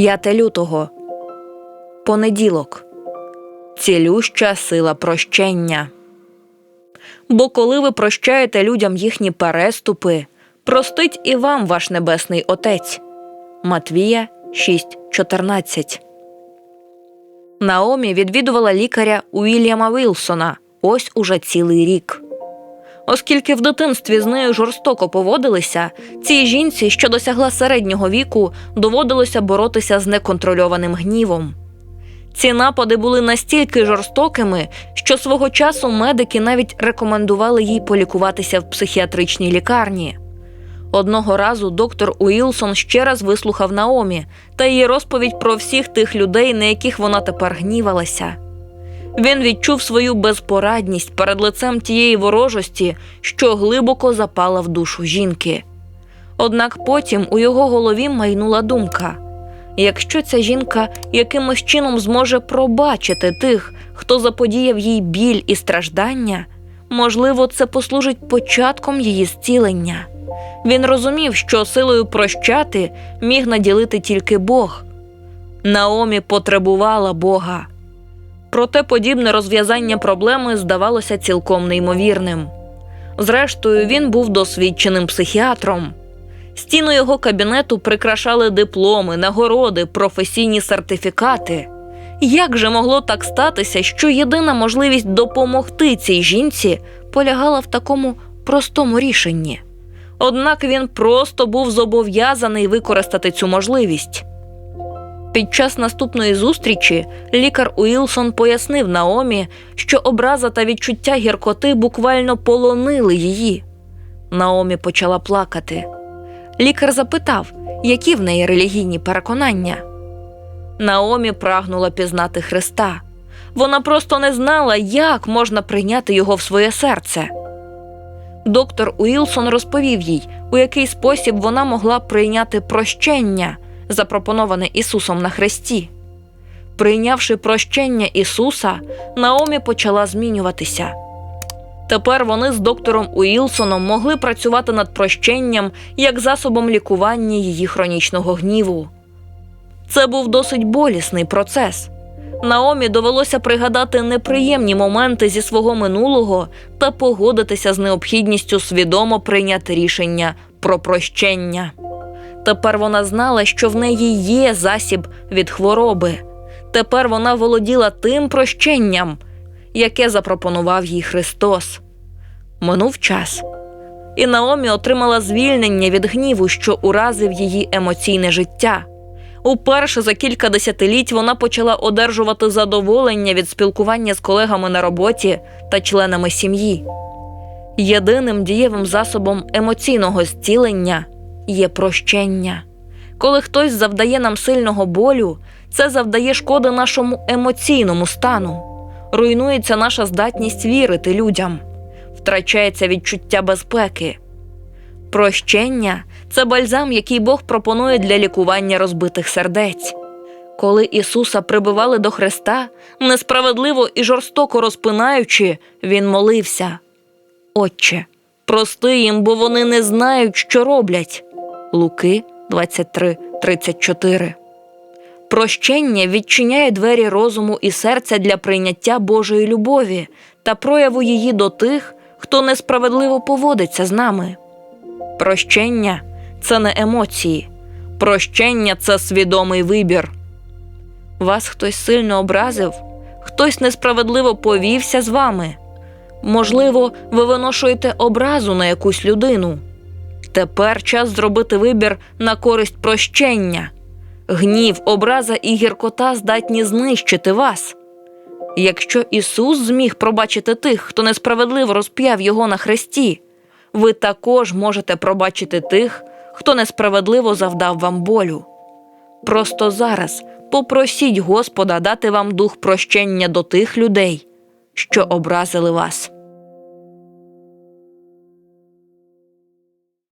5 лютого. Понеділок. Цілюща сила прощення. Бо коли ви прощаєте людям їхні переступи, простить і вам ваш небесний Отець. Матвія 6.14 Наомі відвідувала лікаря Уільяма Вілсона ось уже цілий рік. Оскільки в дитинстві з нею жорстоко поводилися, цій жінці, що досягла середнього віку, доводилося боротися з неконтрольованим гнівом. Ці напади були настільки жорстокими, що свого часу медики навіть рекомендували їй полікуватися в психіатричній лікарні. Одного разу доктор Уілсон ще раз вислухав Наомі та її розповідь про всіх тих людей, на яких вона тепер гнівалася. Він відчув свою безпорадність перед лицем тієї ворожості, що глибоко запала в душу жінки. Однак потім у його голові майнула думка якщо ця жінка якимось чином зможе пробачити тих, хто заподіяв їй біль і страждання, можливо, це послужить початком її зцілення. Він розумів, що силою прощати міг наділити тільки Бог. Наомі потребувала Бога. Проте подібне розв'язання проблеми здавалося цілком неймовірним. Зрештою, він був досвідченим психіатром. Стіну його кабінету прикрашали дипломи, нагороди, професійні сертифікати. Як же могло так статися, що єдина можливість допомогти цій жінці полягала в такому простому рішенні? Однак він просто був зобов'язаний використати цю можливість. Під час наступної зустрічі лікар Уілсон пояснив Наомі, що образа та відчуття гіркоти буквально полонили її. Наомі почала плакати. Лікар запитав, які в неї релігійні переконання. Наомі прагнула пізнати Христа. Вона просто не знала, як можна прийняти його в своє серце. Доктор Уілсон розповів їй, у який спосіб вона могла прийняти прощення, запропоноване Ісусом на хресті. Прийнявши прощення Ісуса, Наомі почала змінюватися. Тепер вони з доктором Уілсоном могли працювати над прощенням як засобом лікування її хронічного гніву. Це був досить болісний процес. Наомі довелося пригадати неприємні моменти зі свого минулого та погодитися з необхідністю свідомо прийняти рішення про прощення. Тепер вона знала, що в неї є засіб від хвороби. Тепер вона володіла тим прощенням, яке запропонував їй Христос. Минув час, і Наомі отримала звільнення від гніву, що уразив її емоційне життя. Уперше за кілька десятиліть вона почала одержувати задоволення від спілкування з колегами на роботі та членами сім'ї. Єдиним дієвим засобом емоційного зцілення є прощення. Коли хтось завдає нам сильного болю, це завдає шкоди нашому емоційному стану, руйнується наша здатність вірити людям, втрачається відчуття безпеки. Прощення це бальзам, який Бог пропонує для лікування розбитих сердець. Коли Ісуса прибивали до Христа, несправедливо і жорстоко розпинаючи, Він молився. Отче, прости їм, бо вони не знають, що роблять. Луки 23:34 Прощення відчиняє двері розуму і серця для прийняття Божої любові та прояву її до тих, хто несправедливо поводиться з нами. Прощення це не емоції, прощення це свідомий вибір. Вас хтось сильно образив, хтось несправедливо повівся з вами. Можливо, ви виношуєте образу на якусь людину. Тепер час зробити вибір на користь прощення. Гнів, образа і гіркота здатні знищити вас. Якщо Ісус зміг пробачити тих, хто несправедливо розп'яв його на хресті, ви також можете пробачити тих, хто несправедливо завдав вам болю. Просто зараз попросіть Господа дати вам дух прощення до тих людей, що образили вас.